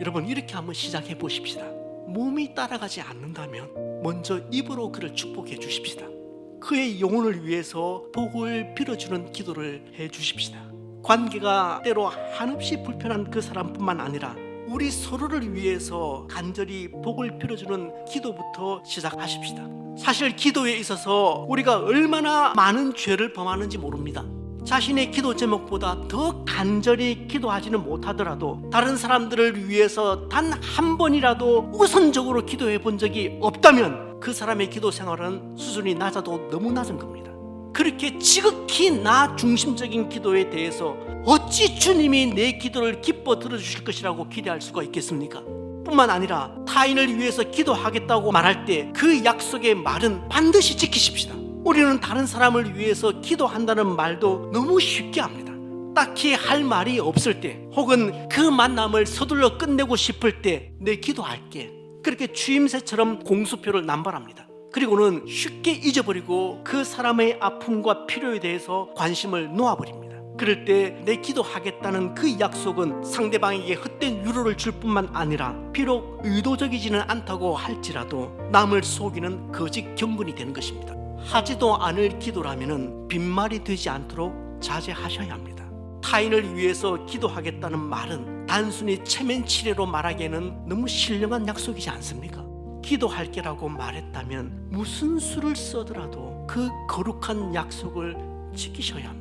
여러분 이렇게 한번 시작해 보십시다. 몸이 따라가지 않는다면 먼저 입으로 그를 축복해 주십시다. 그의 영혼을 위해서 복을 빌어주는 기도를 해 주십시다. 관계가 때로 한없이 불편한 그 사람뿐만 아니라 우리 서로를 위해서 간절히 복을 빌어주는 기도부터 시작하십시다. 사실 기도에 있어서 우리가 얼마나 많은 죄를 범하는지 모릅니다. 자신의 기도 제목보다 더 간절히 기도하지는 못하더라도 다른 사람들을 위해서 단 한 번이라도 우선적으로 기도해 본 적이 없다면 그 사람의 기도 생활은 수준이 낮아도 너무 낮은 겁니다. 그렇게 지극히 나 중심적인 기도에 대해서 어찌 주님이 내 기도를 기뻐 들어주실 것이라고 기대할 수가 있겠습니까? 뿐만 아니라 타인을 위해서 기도하겠다고 말할 때 그 약속의 말은 반드시 지키십시다. 우리는 다른 사람을 위해서 기도한다는 말도 너무 쉽게 합니다. 딱히 할 말이 없을 때 혹은 그 만남을 서둘러 끝내고 싶을 때 내 기도할게. 그렇게 취임새처럼 공수표를 남발합니다. 그리고는 쉽게 잊어버리고 그 사람의 아픔과 필요에 대해서 관심을 놓아버립니다. 그럴 때 내 기도하겠다는 그 약속은 상대방에게 헛된 위로를 줄 뿐만 아니라 비록 의도적이지는 않다고 할지라도 남을 속이는 거짓 경건이 되는 것입니다. 하지도 않을 기도라면 빈말이 되지 않도록 자제하셔야 합니다. 타인을 위해서 기도하겠다는 말은 단순히 체면치레로 말하기에는 너무 신령한 약속이지 않습니까? 기도할게라고 말했다면 무슨 수를 써더라도 그 거룩한 약속을 지키셔야 합니다.